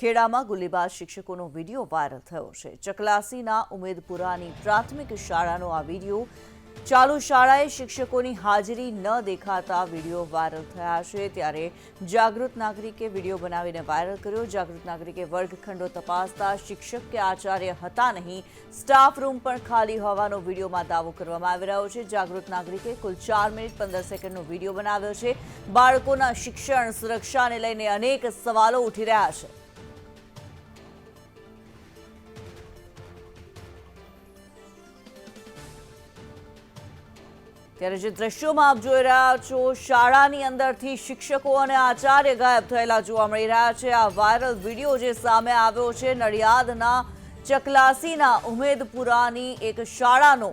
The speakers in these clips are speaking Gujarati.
ખેડામાં ગુલીબાજ શિક્ષકોનો વીડિયો વાયરલ થયો છે. ચકલાસીના ઉમેદપુરાની પ્રાથમિક શાળાનો આ વીડિયો. ચાલુ શાળાએ શિક્ષકોની હાજરી ન દેખાતા વીડિયો વાયરલ થયા છે. ત્યારે જાગૃત નાગરિકે વીડિયો બનાવીને વાયરલ કર્યો. જાગૃત નાગરિકે વર્ગખંડો તપાસતા શિક્ષક કે આચાર્ય હતા નહીં. સ્ટાફ રૂમ પણ ખાલી હોવાનો વિડીયોમાં દાવો કરવામાં આવી રહ્યો છે. જાગૃત નાગરિકે કુલ ચાર મિનિટ પંદર સેકન્ડનો વીડિયો બનાવ્યો છે. બાળકોના શિક્ષણ, સુરક્ષાને લઈને અનેક સવાલો ઉઠી રહ્યા છે. ત્યારે જે દ્રશ્યોમાં આપ જોઈ રહ્યા છો, શાળાની અંદરથી શિક્ષકો અને આચાર્ય ગાયબ થયેલા જોવા મળી રહ્યા છે. આ વાયરલ વીડિયો જે સામે આવ્યો છે, નડિયાદના ચકલાસીના ઉમેદપુરાની એક શાળાનો.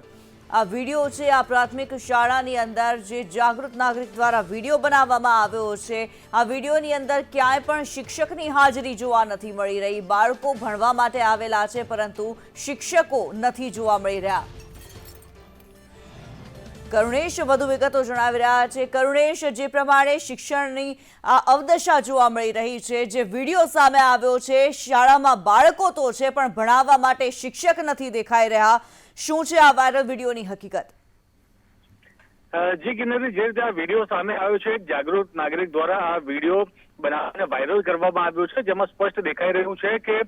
આ વીડિયો છે, આ પ્રાથમિક શાળાની અંદર જે જાગૃત નાગરિક દ્વારા વીડિયો બનાવવામાં આવ્યો છે. આ વિડીયોની અંદર ક્યાંય પણ શિક્ષકની હાજરી જોવા નથી મળી રહી. બાળકો ભણવા માટે આવેલા છે, પરંતુ શિક્ષકો નથી જોવા મળી રહ્યા. કરુણેશ વધુ વિગતો જણાવી રહ્યા છે. કરુણેશ, જે પ્રમાણે શિક્ષણની અવદશા જોવા મળી રહી છે, જે વીડિયો સામે આવ્યો છે, શાળામાં બાળકો તો છે, પણ ભણાવવા માટે શિક્ષક નથી દેખાઈ રહ્યા. શું છે આ વાયરલ વિડીયોની હકીકત? જી કિન્નરી જે રીતે આ વીડિયો સામે આવ્યો છે જાગૃત નાગરિક દ્વારા આ વીડિયો બનાવીને વાયરલ કરવામાં આવ્યો છે, જેમાં સ્પષ્ટ દેખાઈ રહ્યું છે કે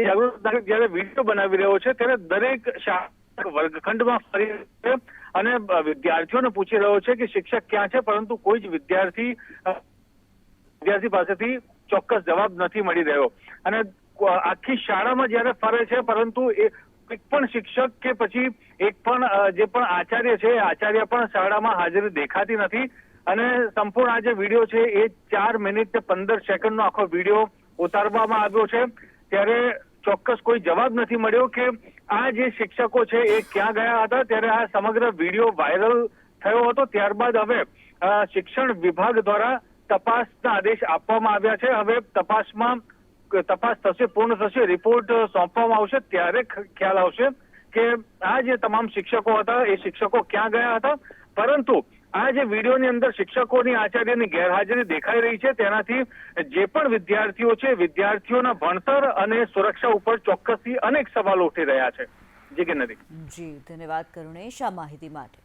એ જાગૃત નાગરિક જયારે વીડિયો બનાવી રહ્યો છે, ત્યારે દરેક શાળા વર્ગખંડમાં ફરી અને વિદ્યાર્થીઓને પૂછી રહ્યો છે કે શિક્ષક ક્યાં છે, પરંતુ કોઈ જ વિદ્યાર્થી વિદ્યાર્થી પાસેથી ચોક્કસ જવાબ નથી મળી રહ્યો. અને આખી શાળામાં જ્યારે ફરે છે, પરંતુ એ એક પણ શિક્ષક કે પછી એક પણ જે પણ આચાર્ય છે આચાર્ય પણ શાળામાં હાજરી દેખાતી નથી. અને સંપૂર્ણ આ જે વીડિયો છે, એ ચાર મિનિટ પંદર સેકન્ડનો આખો વીડિયો ઉતારવામાં આવ્યો છે. ત્યારે ચોક્કસ કોઈ જવાબ નથી મળ્યો કે આ જે શિક્ષકો છે એ ક્યાં ગયા હતા? ત્યારે આ સમગ્ર વીડિયો વાયરલ થયો હતો. ત્યારબાદ હવે શિક્ષણ વિભાગ દ્વારા તપાસના આદેશ આપવામાં આવ્યા છે. હવે તપાસમાં, તપાસ થશે, પૂર્ણ થશે, રિપોર્ટ સોંપવામાં આવશે. ત્યારે ખ્યાલ આવશે કે આ જે તમામ શિક્ષકો હતા, એ શિક્ષકો ક્યાં ગયા હતા? પરંતુ આ જે વિડીયોની અંદર શિક્ષકોની, આચાર્યની ગેરહાજરી દેખાઈ રહી છે, તેનાથી જે પણ વિદ્યાર્થીઓ છે, વિદ્યાર્થીઓના ભણતર અને સુરક્ષા ઉપર ચોક્કસથી અનેક સવાલો ઉઠી રહ્યા છે. જી કે નથી જી, ધન્યવાદ કરુણેશ આ માહિતી માટે?